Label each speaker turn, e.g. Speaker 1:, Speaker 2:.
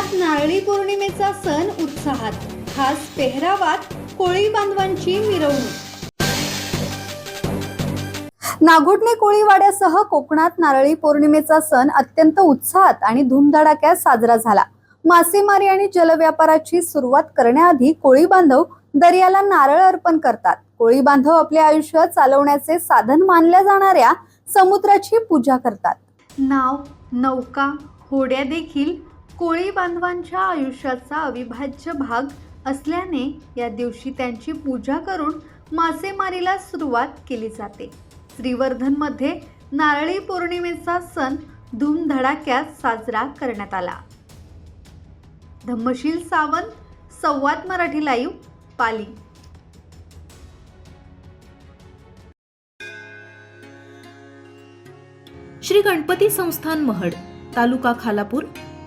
Speaker 1: नारळी पौर्णिमेचा सण उत्साहात. खास पेहरावात कोळी बांधवांची मिरवणूक. नागोठणे कोळीवाड्यासह कोकणात नारळी पौर्णिमेचा सण अत्यंत उत्साहात आणि धूमधडाक्यात साजरा झाला. मासेमारी आणि जलव्यापाराची सुरुवात करण्याआधी कोळी बांधव दर्याला नारळ अर्पण करतात. कोळी बांधव आपले आयुष्य चालवण्याचे साधन मानल्या जाणाऱ्या समुद्राची पूजा करतात. नाव नौका होड्या देखील कोळी बांधवांच्या आयुष्याचा अविभाज्य भाग असल्याने या दिवशी त्यांची पूजा करून मासेमारीला सुरुवात केली जाते. श्रीवर्धनमध्ये नारळी पौर्णिमेचा सण धूमधडाक्यात साजरा करण्यात आला. धम्मशील सावंत संवाद मराठी लाईव्ह पाली.
Speaker 2: श्री गणपती संस्थान महड तालुका खालापूर